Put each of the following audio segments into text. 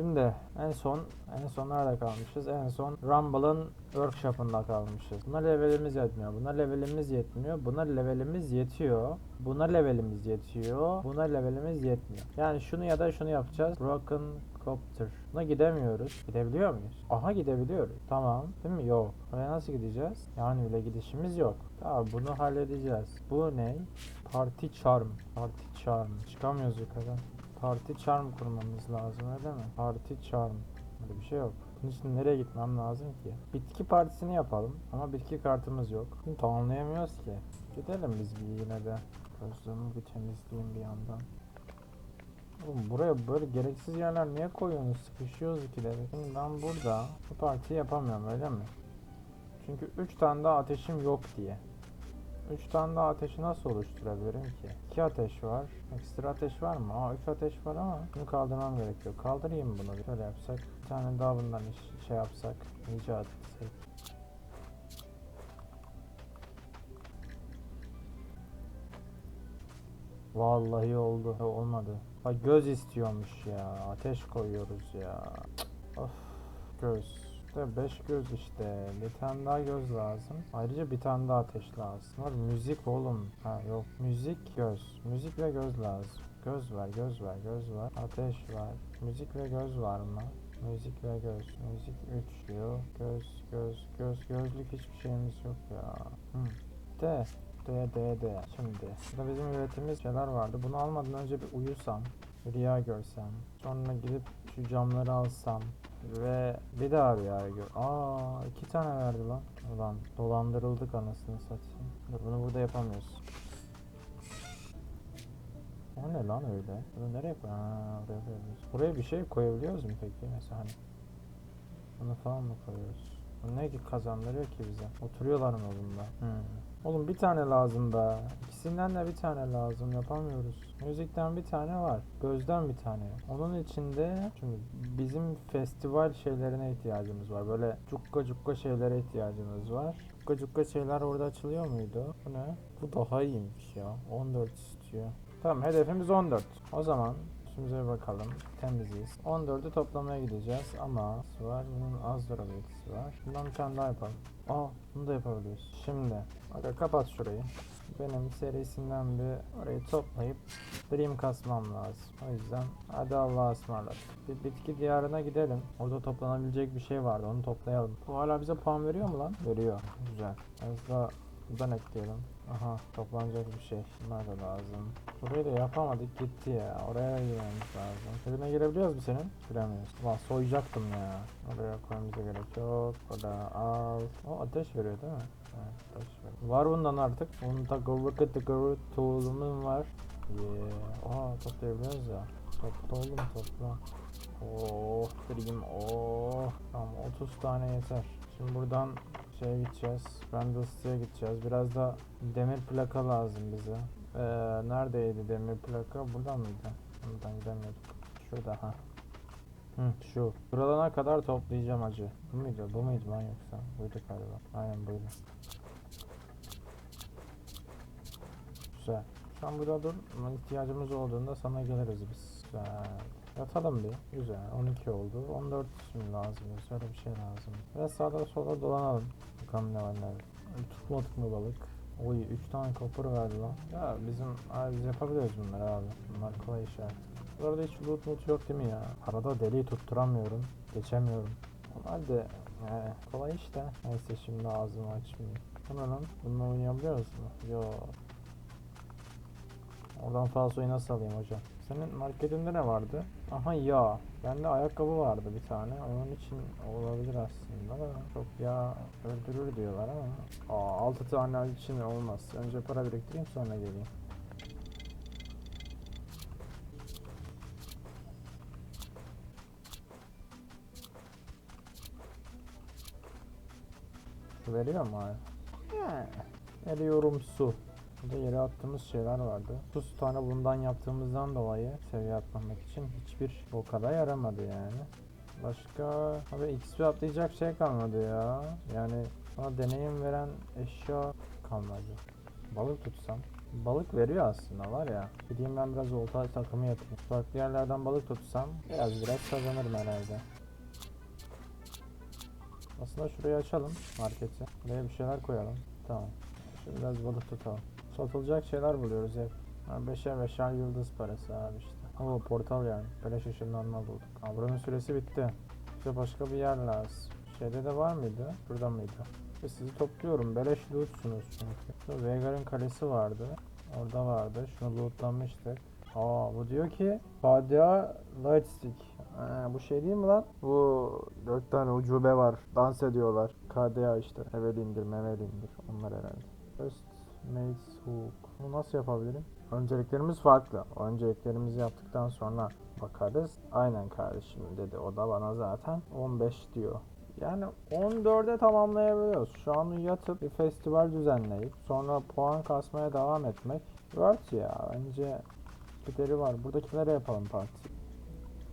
Şimdi en son en son nerede kalmışız? En son Rumble'ın workshop'ında kalmışız. Buna levelimiz yetmiyor. Buna levelimiz yetmiyor. Buna levelimiz yetiyor. Buna levelimiz yetiyor. Buna levelimiz yetmiyor. Yani şunu ya da şunu yapacağız. Broken Copter. Buna gidemiyoruz. Gidebiliyor muyuz? Aha gidebiliyoruz. Tamam. Değil mi? Yok. Oraya nasıl gideceğiz? Yani bile gidişimiz yok. Tamam bunu halledeceğiz. Bu ne? Party Charm. Party Charm. Çıkamıyoruz yukarı. Party Charm kurmamız lazım öyle mi? Party Charm. Böyle bir şey yok. Bunun için nereye gitmem lazım ki? Bitki partisini yapalım ama bitki kartımız yok. Bunu tamamlayamıyoruz ki. Gidelim biz bir yine de. Gözlüğümü bir temizleyeyim bir yandan. Oğlum buraya böyle gereksiz yerler niye koyuyorsunuz? Sıkışıyoruz ikide. Şimdi ben burada bu partiyi yapamıyorum öyle mi? Çünkü 3 tane daha ateşim yok diye. 3 tane daha ateşi nasıl oluşturabilirim ki? 2 ateş var. Ekstra ateş var mı? Aa 3 ateş var ama bunu kaldırmam gerekiyor. Kaldırayım bunu. Şöyle yapsak. Bir tane daha bundan iş, şey yapsak. icat etsek. Vallahi oldu. Yo, olmadı. Bak göz istiyormuş ya. Ateş koyuyoruz ya. Of göz. İşte 5 göz işte. Bir tane daha göz lazım. Ayrıca bir tane daha ateş lazım. Var müzik oğlum. Ha yok. Müzik göz. Müzik ve göz lazım. Göz var, göz var, göz var. Ateş var. Müzik ve göz var mı? Müzik ve göz. Müzik 3 diyor. Göz, göz, göz. Gözlük hiçbir şeyimiz yok ya. Hı. De. D, D, D. Şimdi. Burada bizim üretimimiz şeyler vardı. Bunu almadan önce bir uyusam. Rüya görsem. Sonra gidip şu camları alsam. Ve bir daha rüya gör. Aa iki tane verdi lan. Ulan dolandırıldık anasını satayım. Bunu burada yapamıyoruz. O ne lan öyle? Bunu nereye koy? Ha, oraya koyabiliyoruz. Buraya bir şey koyabiliyoruz mu peki? Mesela hani. Bunu falan mı koyuyoruz? Bu ne ki kazandırıyor ki bize? Oturuyorlar mı bunda? Hmm. Oğlum bir tane lazım be. İkisinden de bir tane lazım. Yapamıyoruz. Müzikten bir tane var. Gözden bir tane. Onun içinde şimdi bizim festival şeylerine ihtiyacımız var. Böyle cukka cukka şeylere ihtiyacımız var. Cukka cukka şeyler orada açılıyor muydu? Bu ne? Bu daha iyiymiş ya. 14 istiyor. Tamam hedefimiz 14. O zaman Üstümüze bakalım. Temiziz. 14'ü toplamaya gideceğiz ama var. Bunun az durabilitesi var. Bundan bir tane daha yapalım. Aa bunu da yapabiliyoruz. Şimdi aga kapat şurayı. Benim serisinden bir orayı toplayıp Dream kasmam lazım. O yüzden hadi Allah'a ısmarladık. Bir bitki diyarına gidelim. Orada toplanabilecek bir şey vardı. Onu toplayalım. Bu hala bize puan veriyor mu lan? Veriyor. Güzel. Az daha buradan ekleyelim. Aha toplanacak bir şey. Bunlar da lazım. Burayı da yapamadık gitti ya. Oraya da girmemiz lazım. Şuraya girebiliyoruz mu senin? Giremiyoruz. Ulan soyacaktım ya. Oraya koymamıza gerek yok. Burada al. O ateş veriyor değil mi? Evet ateş veriyor. Var bundan artık. Bunun takılı takılı tool'umun var. Yeah. Aa toplayabiliyoruz ya. Topla oğlum topla. Oh dream oh. Tamam 30 tane yeter. Şimdi buradan şeye gideceğiz. Randalls'ya gideceğiz. Biraz da demir plaka lazım bize. Ee, neredeydi demir plaka? Buradan mıydı? Buradan gidemiyorduk. Şurada ha. Hı, şu. Buralarına kadar toplayacağım acı. Bu muydu? Bu muydu lan yoksa? Buydu galiba. Aynen buydu. Güzel. Şu an burada dur. Ama ihtiyacımız olduğunda sana geliriz biz. Güzel. Yatalım bir. Güzel. 12 oldu. 14 şimdi lazım. Şöyle bir şey lazım. Biraz sağda solda dolanalım. Bakalım ne var ne. Tutmadık mı balık? Oy 3 tane kopur verdi lan. Ya bizim abi biz yapabiliyoruz bunları abi. Bunlar kolay işler. Burada hiç loot loot yok değil mi ya? Arada deliği tutturamıyorum. Geçemiyorum. Ama Hadi yani kolay işte. Neyse şimdi ağzımı açmayayım. Bu ne lan? Bununla oynayabiliyoruz mu? Yok. Oradan falsoyu nasıl alayım hocam? Senin marketinde ne vardı? Aha yağ. Bende ayakkabı vardı bir tane. Onun için olabilir aslında da çok yağ öldürür diyorlar ama. Aa 6 tane için olmaz. Önce para biriktireyim sonra geleyim. Su veriyor mu? He. Veriyorum su. Burada yere attığımız şeyler vardı. 30 tane bundan yaptığımızdan dolayı seviye atlamak için hiçbir o kadar yaramadı yani. Başka abi XP atlayacak şey kalmadı ya. Yani bana deneyim veren eşya kalmadı. Balık tutsam. Balık veriyor aslında var ya. Gideyim ben biraz olta takımı yapayım. Farklı yerlerden balık tutsam biraz biraz kazanırım herhalde. Aslında şurayı açalım marketi. Buraya bir şeyler koyalım. Tamam. Şimdi biraz balık tutalım. Satılacak şeyler buluyoruz hep. Ha, beşer beşer yıldız parası abi işte. Oo portal yani. Beleş ışınlanma bulduk. Ha, buranın süresi bitti. İşte başka bir yer lazım. Şeyde de var mıydı? Burada mıydı? Ve sizi topluyorum. Beleş lootsunuz çünkü. Veigar'ın kalesi vardı. Orada vardı. Şunu lootlamıştık. Aa bu diyor ki Fadia Lightstick. Ha, bu şey değil mi lan? Bu dört tane ucube var. Dans ediyorlar. KDA işte. Evel indir, mevel indir. Onlar herhalde. First Maze Hook. Bunu nasıl yapabilirim? Önceliklerimiz farklı. Önceliklerimizi yaptıktan sonra bakarız. Aynen kardeşim dedi. O da bana zaten 15 diyor. Yani 14'e tamamlayabiliyoruz. Şu an yatıp bir festival düzenleyip sonra puan kasmaya devam etmek worth ya. Bence gideri var. Buradakilere yapalım parti.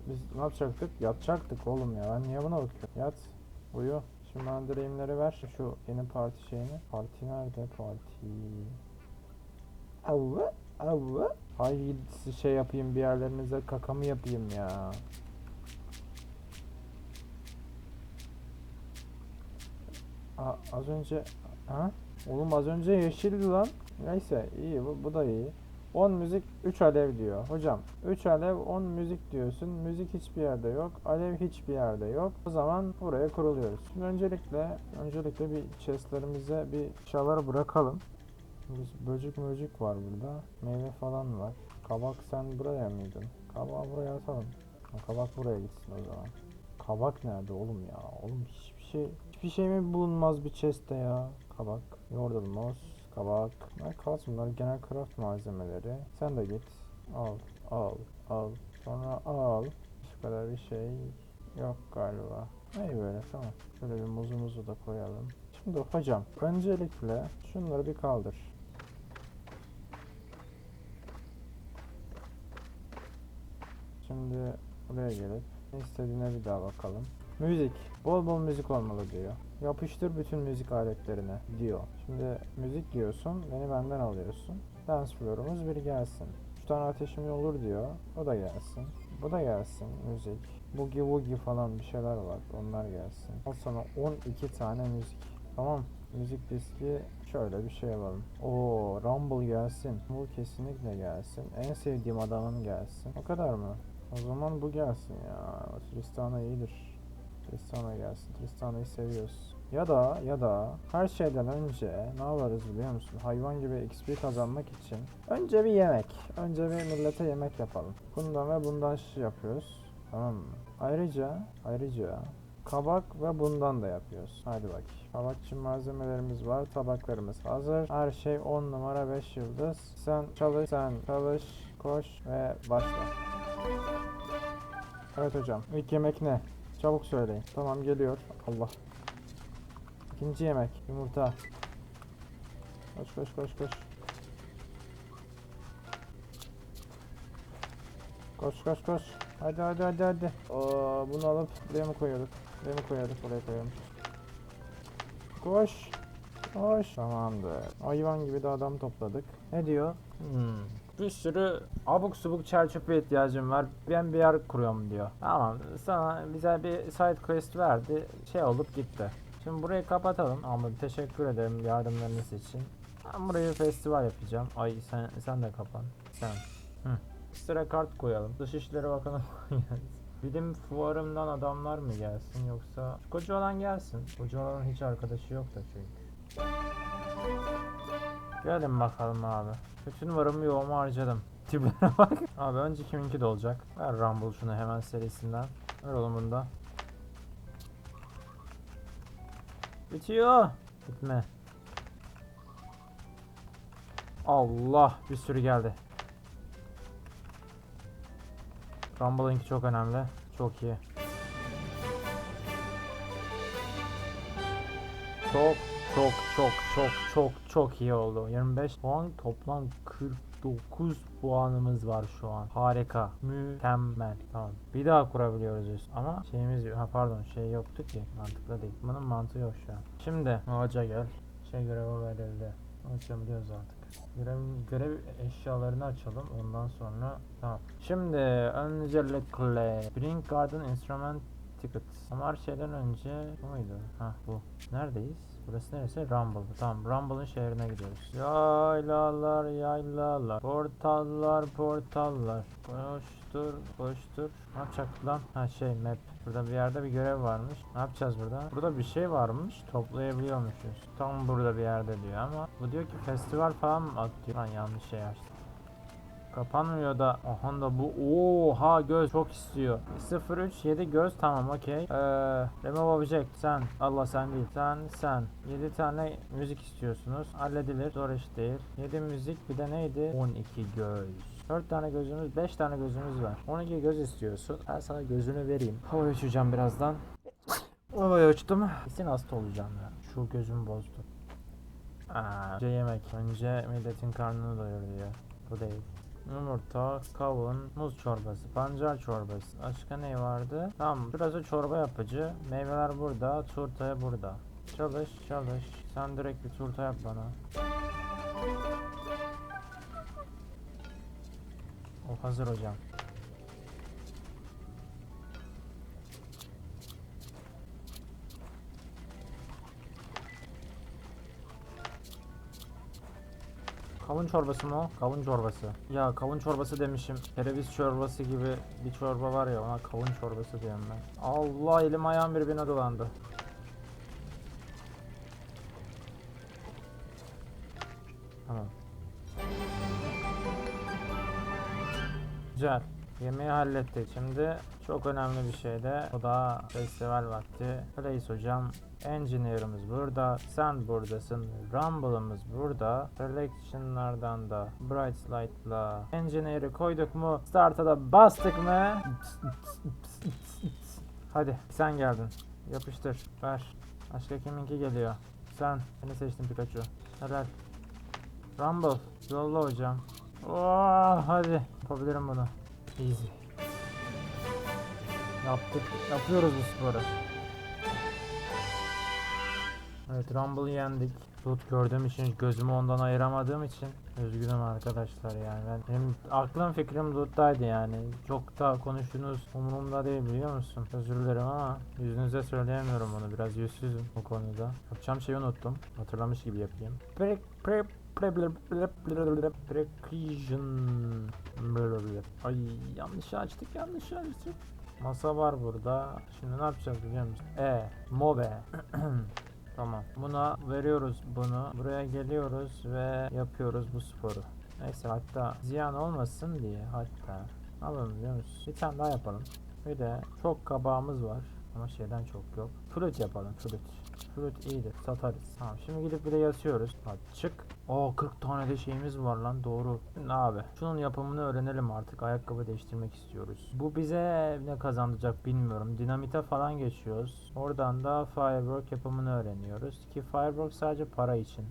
Biz ne yapacaktık? Yatacaktık oğlum ya. Ben niye buna bakıyorum? Yat. Uyu. Şimdi bana dreamleri ver. Şu yeni parti şeyini. Parti nerede? Parti. Avva. Avva. Ay şey yapayım bir yerlerinize kakamı yapayım ya. Aa, az önce ha? Oğlum az önce yeşildi lan. Neyse iyi bu, bu da iyi. 10 müzik 3 alev diyor. Hocam 3 alev 10 müzik diyorsun. Müzik hiçbir yerde yok. Alev hiçbir yerde yok. O zaman buraya kuruluyoruz. Şimdi öncelikle öncelikle bir chestlerimize bir şalar bırakalım. Biz- Böcek möcük var burada. Meyve falan var. Kabak sen buraya mıydın? Kabağı buraya atalım. Kabak buraya gitsin o zaman. Kabak nerede oğlum ya? Oğlum hiçbir şey hiçbir şey mi bulunmaz bir chest'te ya? Kabak, yoğurdulmaz, kabak. Kalsın bunlar genel craft malzemeleri. Sen de git. Al, al, al. Sonra al. Şu kadar bir şey yok galiba. İyi böyle tamam. Şöyle bir muzumuzu da koyalım. Şimdi hocam öncelikle şunları bir kaldır. Şimdi buraya gelip istediğine bir daha bakalım. Müzik. Bol bol müzik olmalı diyor. Yapıştır bütün müzik aletlerine diyor. Şimdi müzik diyorsun, beni benden alıyorsun. Dance floor'umuz bir gelsin. Üç tane ateşim olur diyor. O da gelsin. Bu da gelsin müzik. Boogie woogie falan bir şeyler var. Onlar gelsin. Al sana 12 tane müzik. Tamam. Müzik diski şöyle bir şey yapalım. Oo, Rumble gelsin. Bu kesinlikle gelsin. En sevdiğim adamın gelsin. O kadar mı? O zaman bu gelsin ya. Tristana iyidir. Tristana gelsin. Tristana'yı seviyoruz. Ya da ya da her şeyden önce ne yaparız biliyor musun? Hayvan gibi XP kazanmak için önce bir yemek. Önce bir millete yemek yapalım. Bundan ve bundan şey yapıyoruz. Tamam mı? Ayrıca ayrıca kabak ve bundan da yapıyoruz. Hadi bak. Kabak için malzemelerimiz var. Tabaklarımız hazır. Her şey 10 numara 5 yıldız. Sen çalış, sen çalış, koş ve başla. Evet hocam. İlk yemek ne? Çabuk söyleyin. Tamam geliyor. Allah. İkinci yemek. Yumurta. Koş koş koş koş. Koş koş koş. Hadi hadi hadi hadi. Oo, bunu alıp buraya mı koyuyorduk? Buraya mı koyuyorduk? Buraya koyalım. Koş. Koş. Tamamdır. Hayvan gibi de adam topladık. Ne diyor? Hmm. Bir sürü abuk subuk çerçöpe ihtiyacım var. Ben bir yer kuruyorum diyor. Tamam sana bize bir side quest verdi. Şey olup gitti. Şimdi burayı kapatalım. Ama teşekkür ederim yardımlarınız için. Ben buraya festival yapacağım. Ay sen sen de kapan. Sen. Hı. Sıra kart koyalım. Dışişleri Bakanı. Bilim fuarımdan adamlar mı gelsin yoksa koca olan gelsin. Koca olan hiç arkadaşı yok da çünkü. Gelin bakalım abi. Bütün varımı yoğumu harcadım. Tiplere bak. Abi önce kiminki de olacak. Ver Rumble şunu hemen serisinden. Ver oğlum bunu da. Bitiyor. Bitme. Allah bir sürü geldi. Rumble'ınki çok önemli. Çok iyi. Çok çok çok çok çok çok iyi oldu. 25 puan toplam 49 puanımız var şu an. Harika. Mükemmel. Tamam. Bir daha kurabiliyoruz üst. Ama şeyimiz yok. Ha pardon şey yoktu ki. Mantıklı değil. Bunun mantığı yok şu an. Şimdi ağaca gel. Şey görevi verildi. Açabiliyoruz artık. Görev, görev eşyalarını açalım ondan sonra tamam. Şimdi öncelikle Bring Garden Instrument Ticket. Ama her şeyden önce bu muydu? Ha bu. Neredeyiz? Burası neresi? Rumble. Tamam Rumble'ın şehrine gidiyoruz. Yaylalar yaylalar. Portallar portallar. Koştur koştur. Ne yapacaktık lan? Ha şey map. Burada bir yerde bir görev varmış. Ne yapacağız burada? Burada bir şey varmış. Toplayabiliyormuşuz. Tam burada bir yerde diyor ama bu diyor ki festival falan mı atıyor? Lan yanlış şey açtım. Kapanmıyor da. Aha da bu. Oha göz çok istiyor. 037 göz tamam okey. Ee, remove object sen. Allah sen değil. Sen sen. 7 tane müzik istiyorsunuz. Halledilir. Zor iş değil. 7 müzik bir de neydi? 12 göz. 4 tane gözümüz, 5 tane gözümüz var. 12 göz istiyorsun. Ben sana gözünü vereyim. Havaya uçacağım birazdan. Havaya uçtum. Kesin hasta olacağım ya. Şu gözümü bozdu. Aa, önce yemek. Önce milletin karnını doyuruyor. Bu değil. Yumurta, kavun, muz çorbası, pancar çorbası. Başka ne vardı? Tamam, burası çorba yapıcı. Meyveler burada, turta burada. Çalış, çalış. Sen direkt bir turta yap bana. O hazır hocam. Kavun çorbası mı o? Kavun çorbası. Ya kavun çorbası demişim. Kereviz çorbası gibi bir çorba var ya ona kavun çorbası diyorum ben. Allah elim ayağım birbirine dolandı. Tamam. Güzel. Yemeği hallettik. Şimdi çok önemli bir şey de o da festival vakti. Place hocam. Engineer'ımız burada. Sen buradasın. Rumble'ımız burada. Selection'lardan da Bright Light'la Engineer'i koyduk mu? Start'a da bastık mı? Hadi sen geldin. Yapıştır. Ver. Başka kiminki geliyor? Sen. Seni seçtim Pikachu. Helal. Rumble. Yolla hocam. Oh, hadi. Yapabilirim bunu. Easy. Yaptık. Yapıyoruz bu sporu. Evet Rumble'ı yendik. Loot gördüğüm için gözümü ondan ayıramadığım için üzgünüm arkadaşlar yani ben benim aklım fikrim Loot'taydı yani çok da konuştuğunuz umurumda değil biliyor musun özür dilerim ama yüzünüze söyleyemiyorum bunu biraz yüzsüzüm bu konuda yapacağım şeyi unuttum hatırlamış gibi yapayım pre pre pre pre pre pre precaution ay yanlış açtık yanlış açtık Masa var burada. Şimdi ne yapacağız biliyor musun? E, mobe. Tamam. Buna veriyoruz bunu. Buraya geliyoruz ve yapıyoruz bu sporu. Neyse hatta ziyan olmasın diye hatta alalım biliyor musun? Bir tane daha yapalım. Bir de çok kabağımız var. Ama şeyden çok yok. Fruit yapalım fruit. Fruit iyidir satarız. Tamam şimdi gidip bir de yatıyoruz. Hadi çık. Oo 40 tane de şeyimiz var lan doğru. Şimdi abi şunun yapımını öğrenelim artık. Ayakkabı değiştirmek istiyoruz. Bu bize ne kazandıracak bilmiyorum. Dinamite falan geçiyoruz. Oradan da firework yapımını öğreniyoruz. Ki firework sadece para için.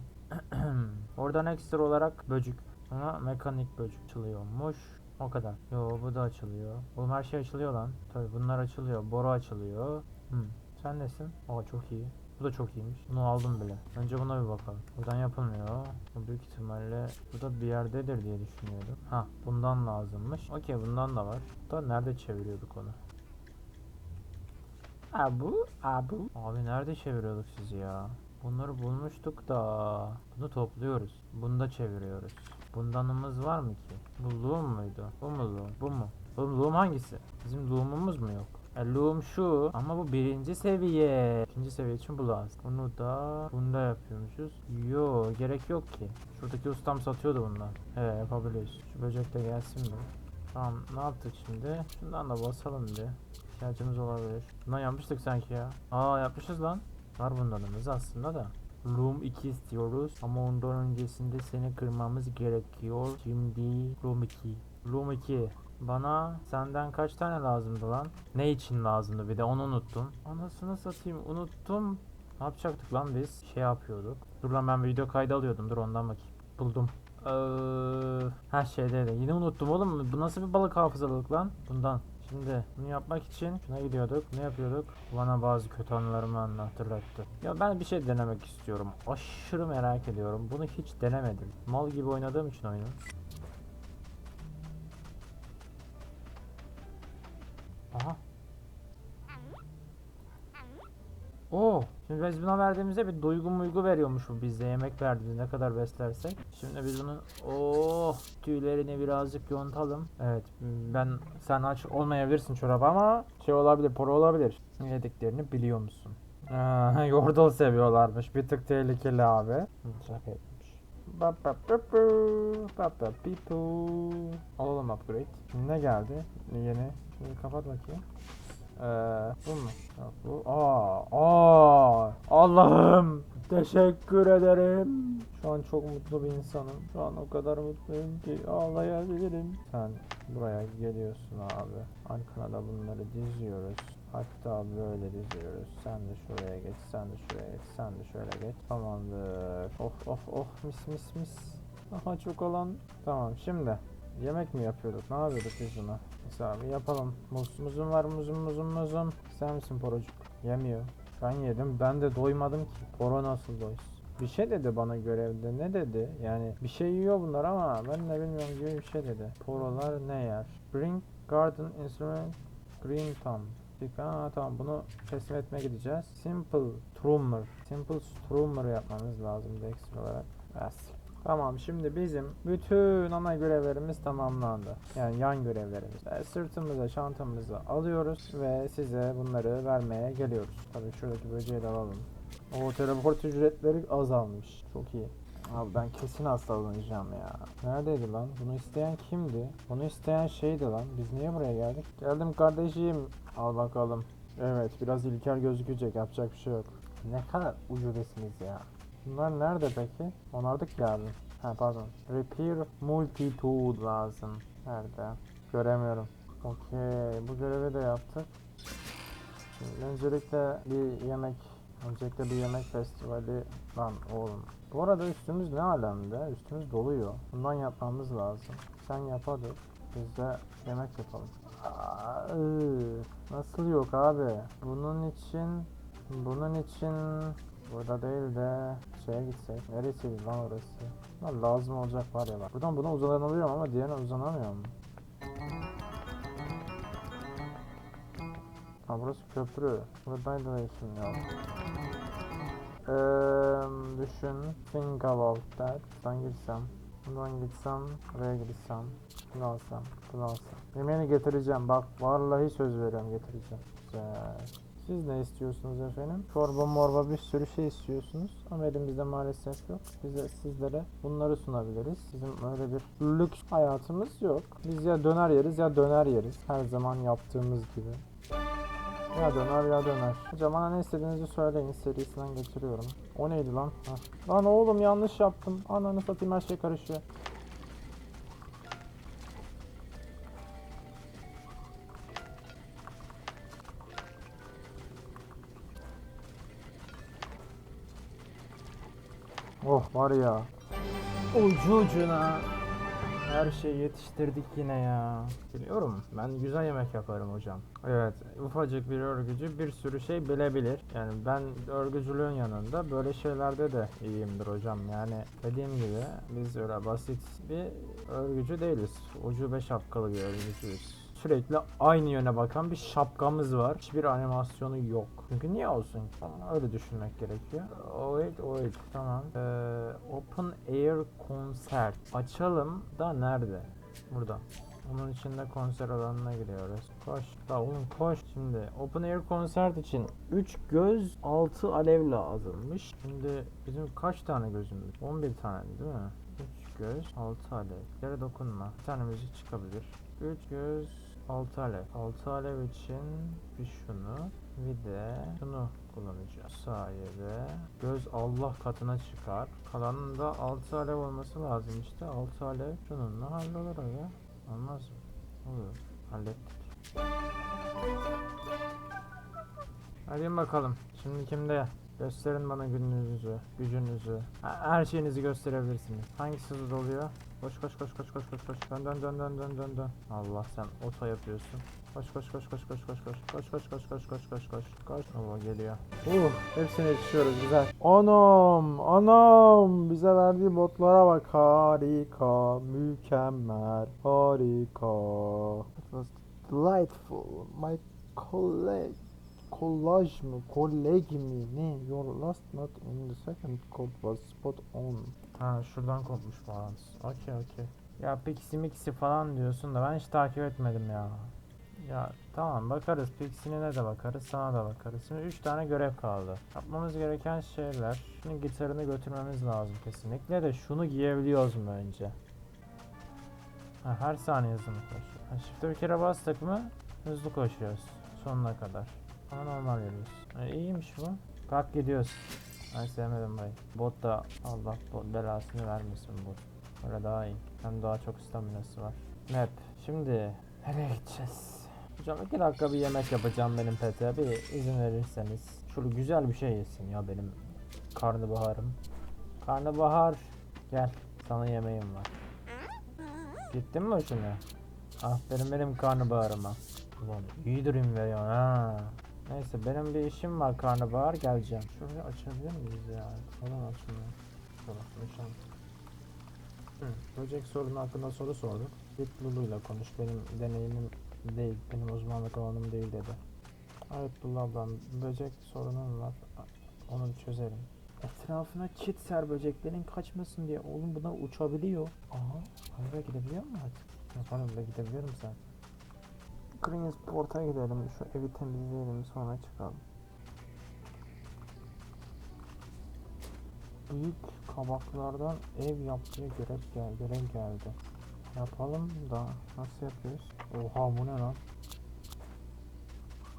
Oradan ekstra olarak böcük. Ona mekanik böcük açılıyormuş. O kadar. Yo bu da açılıyor. Oğlum her şey açılıyor lan. Tabi bunlar açılıyor. Boru açılıyor. Hmm. Sen nesin? Aa çok iyi. Bu da çok iyiymiş. Bunu aldım bile. Önce buna bir bakalım. Buradan yapılmıyor. Bu büyük ihtimalle burada bir yerdedir diye düşünüyordum. Ha bundan lazımmış. Okey bundan da var. Da nerede çeviriyorduk onu? Abu, abu. Abi nerede çeviriyorduk sizi ya? Bunları bulmuştuk da bunu topluyoruz. Bunu da çeviriyoruz. Bundanımız var mı ki? Bu loom muydu? Bu mu loom? Bu mu? Oğlum loom hangisi? Bizim loom'umuz mu yok? E, loom şu ama bu birinci seviye. İkinci seviye için bu lazım. Bunu da bunda yapıyormuşuz. Yo gerek yok ki. Şuradaki ustam satıyordu bundan. He yapabiliyoruz. Şu böcek de gelsin mi? Tamam ne yaptık şimdi? Şundan da basalım bir. İhtiyacımız olabilir. Bundan yapmıştık sanki ya. Aa yapmışız lan. Var bundanımız aslında da. Room 2 istiyoruz ama ondan öncesinde seni kırmamız gerekiyor. Şimdi Room 2. Room 2. Bana senden kaç tane lazımdı lan? Ne için lazımdı bir de onu unuttum. Anasını satayım unuttum. Ne yapacaktık lan biz? Şey yapıyorduk. Dur lan ben video kaydı alıyordum. Dur ondan bakayım. Buldum. Ee, her şeyde de. Yine unuttum oğlum. Bu nasıl bir balık hafızalılık lan? Bundan. Şimdi bunu yapmak için şuna gidiyorduk. Ne yapıyorduk? Bana bazı kötü anılarımı hatırlattı. Ya ben bir şey denemek istiyorum. Aşırı merak ediyorum. Bunu hiç denemedim. Mal gibi oynadığım için oyunu. Aha. Oo, şimdi biz buna verdiğimizde bir duygu muygu veriyormuş bu bize yemek verdiğimiz ne kadar beslersek. Şimdi biz bunun oh tüylerini birazcık yontalım. Evet ben sen aç olmayabilirsin çorap ama şey olabilir poro olabilir. Yediklerini biliyor musun? Aa, yordle seviyorlarmış bir tık tehlikeli abi. Şaka. Alalım upgrade. Ne geldi? Yeni. Şimdi kapat bakayım. Ee, bu mu? Yok, bu. Aa, aa, Allah'ım. Teşekkür ederim. Şu an çok mutlu bir insanım. Şu an o kadar mutluyum ki ağlayabilirim. Sen buraya geliyorsun abi. Arkana da bunları diziyoruz. Hatta böyle diziyoruz. Sen de şuraya geç, sen de şuraya geç, sen de şöyle geç. Tamamdır. Of of of mis mis mis. Aha çok olan. Tamam şimdi yemek mi yapıyorduk? Ne yapıyorduk biz buna? Mesela bir yapalım. Muz, muzum var muzum muzum muzum. Sen misin porocuk? Yemiyor. Ben yedim. Ben de doymadım ki. Poro nasıl doysun? Bir şey dedi bana görevde. Ne dedi? Yani bir şey yiyor bunlar ama ben de bilmiyorum gibi bir şey dedi. Porolar ne yer? Bring garden instrument green thumb. Ha tamam bunu teslim etmeye gideceğiz. Simple Trummer. Simple Trummer yapmamız lazım ekstra olarak. Yes. Tamam şimdi bizim bütün ana görevlerimiz tamamlandı. Yani yan görevlerimiz. E, sırtımıza çantamızı alıyoruz ve size bunları vermeye geliyoruz. Tabii şuradaki böceği de alalım. O teleport ücretleri azalmış. Çok iyi. Abi ben kesin hastalanacağım ya. Neredeydi lan? Bunu isteyen kimdi? Bunu isteyen şeydi lan. Biz niye buraya geldik? Geldim kardeşim. Al bakalım. Evet biraz ilkel gözükecek. Yapacak bir şey yok. Ne kadar ucubesiniz ya. Bunlar nerede peki? Onardık ya abi. Ha pardon. Repair multitude lazım. Nerede? Göremiyorum. Okey. Bu görevi de yaptık. Şimdi öncelikle bir yemek Öncelikle bir yemek festivali lan oğlum. Bu arada üstümüz ne alemde? Üstümüz doluyor. Bundan yapmamız lazım. Sen yap hadi. Biz de yemek yapalım. Nasıl yok abi? Bunun için bunun için burada değil de şeye gitsek. Neresiydi lan orası? Lan lazım olacak var ya bak. Buradan buna uzanabiliyorum ama diğerine uzanamıyorum. Ha burası köprü. Da işim yok. Eee düşün. Think about that. Ben girsem. Buradan gitsem. Buraya gitsem. Bunu alsam. Bunu alsam. Yemeğini getireceğim. Bak vallahi söz veriyorum getireceğim. Güzel. Siz ne istiyorsunuz efendim? Çorba morba bir sürü şey istiyorsunuz. Ama elimizde maalesef yok. Bize sizlere bunları sunabiliriz. Bizim öyle bir lüks hayatımız yok. Biz ya döner yeriz ya döner yeriz. Her zaman yaptığımız gibi. Ya döner ya döner. Hocam bana ne istediğinizi söyleyin. Serisinden getiriyorum. O neydi lan? Hah. Lan oğlum yanlış yaptım. Ananı satayım her şey karışıyor. Oh var ya. Ucu ucuna. Her şeyi yetiştirdik yine ya. Biliyorum ben güzel yemek yaparım hocam. Evet ufacık bir örgücü bir sürü şey bilebilir. Yani ben örgücülüğün yanında böyle şeylerde de iyiyimdir hocam. Yani dediğim gibi biz öyle basit bir örgücü değiliz. Ucube şapkalı bir örgücüyüz. Sürekli aynı yöne bakan bir şapkamız var. Hiçbir animasyonu yok. Çünkü niye olsun ki? Öyle düşünmek gerekiyor. Wait, wait. Tamam. Ee, open air konser. Açalım da nerede? Burada. Onun içinde konser alanına giriyoruz. Koş. Da oğlum koş. Şimdi open air konsert için 3 göz 6 alev lazımmış. Şimdi bizim kaç tane gözümüz? 11 tane değil mi? 3 göz 6 alev. Yere dokunma. Bir tane müzik çıkabilir. 3 göz 6 alev. 6 alev için bir şunu bir de şunu kullanacağız. Sayede göz Allah katına çıkar. Kalanın da 6 alev olması lazım işte. 6 alev şununla hallolur aga. Olmaz mı? Olur. Hallettik. Hadi bakalım. Şimdi kimde? Gösterin bana gününüzü, gücünüzü. Her şeyinizi gösterebilirsiniz. Hangisi hızlı oluyor? Koş koş koş koş koş koş koş. Dön dön dön dön dön dön dön. Allah sen oto yapıyorsun. Koş koş koş koş koş koş koş. Koş koş koş koş koş koş koş. Koş. Allah geliyor. Uh, hepsine yetişiyoruz güzel. Anam, anam bize verdiği botlara bak. Harika, mükemmel, harika. It was delightful. My colleague collage mı, kolleg mi ne? Your last not in the second code was spot on. Ha şuradan kopmuş bağlantısı. Okey okey. Ya Pixie Mixi falan diyorsun da ben hiç takip etmedim ya. Ya tamam bakarız Pixie'ne de bakarız sana da bakarız. Şimdi 3 tane görev kaldı. Yapmamız gereken şeyler. Şunun gitarını götürmemiz lazım kesinlikle de şunu giyebiliyoruz mu önce? Ha, her saniye hızlı mı koşuyor? Ha, shift'e bir kere bastık mı hızlı koşuyoruz sonuna kadar. Ama normal yürüyoruz. E, iyiymiş bu. Kalk gidiyoruz. Ben sevmedim burayı. Bot da Allah bot belasını vermesin bot. Öyle daha iyi. Hem daha çok staminası var. Map. Şimdi nereye gideceğiz? Hocam iki dakika bir yemek yapacağım benim pete. Bir izin verirseniz. Şöyle güzel bir şey yesin ya benim karnabaharım. Karnabahar. Gel. Sana yemeğim var. Gittin mi hoşuna? Aferin benim karnabaharıma. Ulan iyi durum veriyor ha. Neyse benim bir işim var karnabahar geleceğim. Şurayı açabilir miyiz ya? Falan açmıyor. Konuşalım. Hı, böcek sorunu hakkında soru sorduk. Git Lulu'yla konuş. Benim deneyimim değil, benim uzmanlık alanım değil dedi. Evet Lulu ablam, böcek sorunum var. Onu çözerim. Etrafına çit ser böceklerin kaçmasın diye. Oğlum buna uçabiliyor. Aha, oraya gidebiliyor mu artık? Yapalım da gidebiliyorum Greensport'a gidelim. Şu evi temizleyelim sonra çıkalım. Büyük kabaklardan ev yapmaya görev, gel görev geldi. Yapalım da nasıl yapıyoruz? Oha bu ne lan?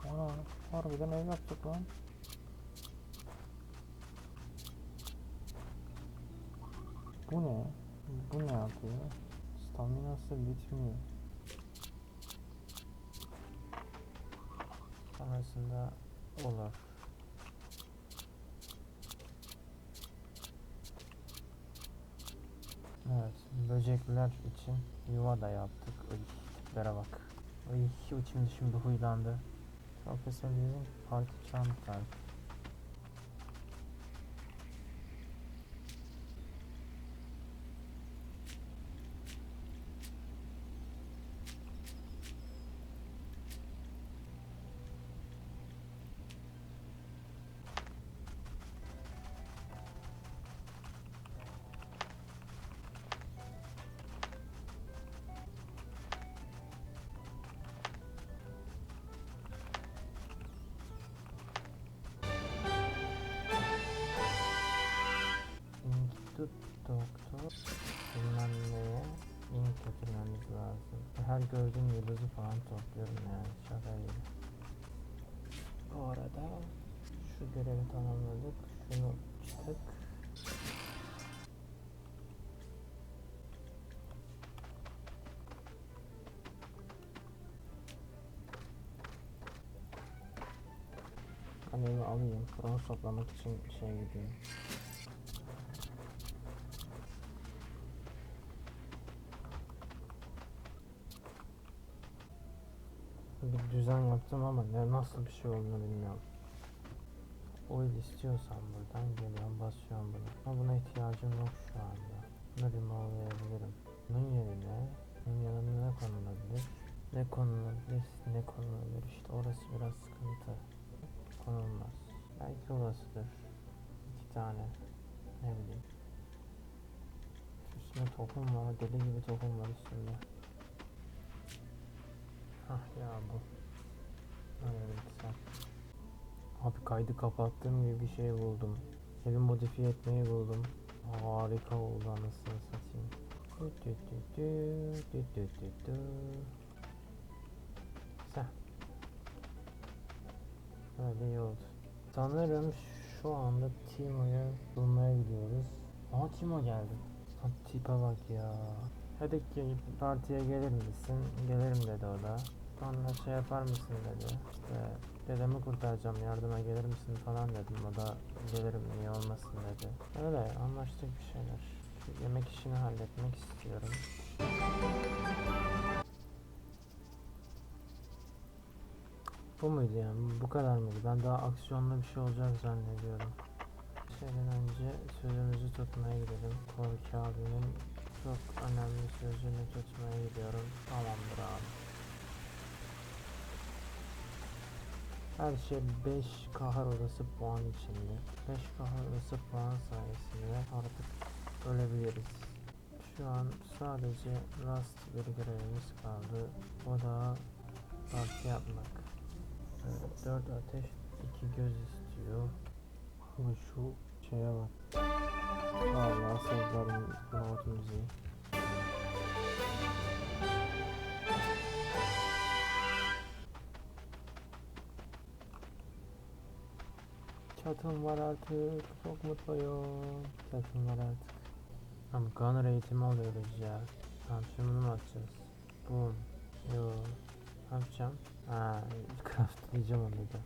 Ana harbiden ev yaptık lan. Bu ne? Bu ne yapıyor? Staminası bitmiyor. Sonrasında olur. Evet, böcekler için yuva da yaptık. Uy, tiplere bak. Uy, içim dışım bir huylandı. Profesör bizim parti çantar. Doktor bilmem neye link götürmemiz lazım. Her gördüğüm yıldızı falan topluyorum yani şaka gibi. Bu arada şu görevi tamamladık. Şunu çıktık. Kalemi alayım. Bronz toplamak için şey gideyim. Bir düzen yaptım ama ne nasıl bir şey olduğunu bilmiyorum. Oil istiyorsan buradan geliyorum basıyorum bunu. Ama buna ihtiyacım yok şu anda. Bunu remove'layabilirim. Bunun yerine bunun yanına ne konulabilir? Ne konulabilir? Ne konulabilir? İşte orası biraz sıkıntı. Konulmaz. Belki olasıdır. İki tane. Ne bileyim. Üstünde tohum var. Deli gibi tohum var üstünde. Hah ya bu. Abi kaydı kapattığım gibi bir şey buldum. Evi modifiye etmeyi buldum. Harika oldu anasını satayım. Güzel. Öyle iyi oldu. Sanırım şu anda Timo'yu bulmaya gidiyoruz. Aa Timo geldi. Lan tipe bak ya. Hadi ki partiye gelir misin? Gelirim dedi o da. Sonra şey yapar mısın dedi. İşte dedemi kurtaracağım yardıma gelir misin falan dedim. O da gelirim niye olmasın dedi. Öyle anlaştık bir şeyler. Şu yemek işini halletmek istiyorum. Bu muydu yani? Bu kadar mıydı? Ben daha aksiyonlu bir şey olacak zannediyorum. Şeyden önce sözümüzü tutmaya gidelim. Korki abinin çok önemli sözünü tutmaya gidiyorum. Tamamdır abi. Her şey 5 kahar odası puan içinde. 5 kahar odası puan sayesinde artık ölebiliriz. Şu an sadece last bir görevimiz kaldı. O da parti yapmak. Evet, 4 ateş, 2 göz istiyor. Ama şu şeye bak. Vallahi sevdiğim note müziği. Çatım var artık. Çok mutluyum. Çatım var artık. Tamam gunner eğitimi alıyoruz ya. Tamam şimdi bunu mu atacağız? Boom. Yo. Ne yapacağım? Ha, craftlayacağım onu da.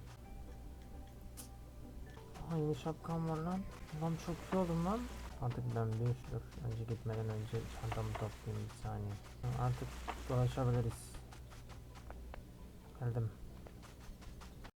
Aa yeni şapkam var lan. Lan çok iyi oldum lan. Artık ben bir dur. Önce gitmeden önce çantamı toplayayım bir saniye. Artık dolaşabiliriz. Geldim.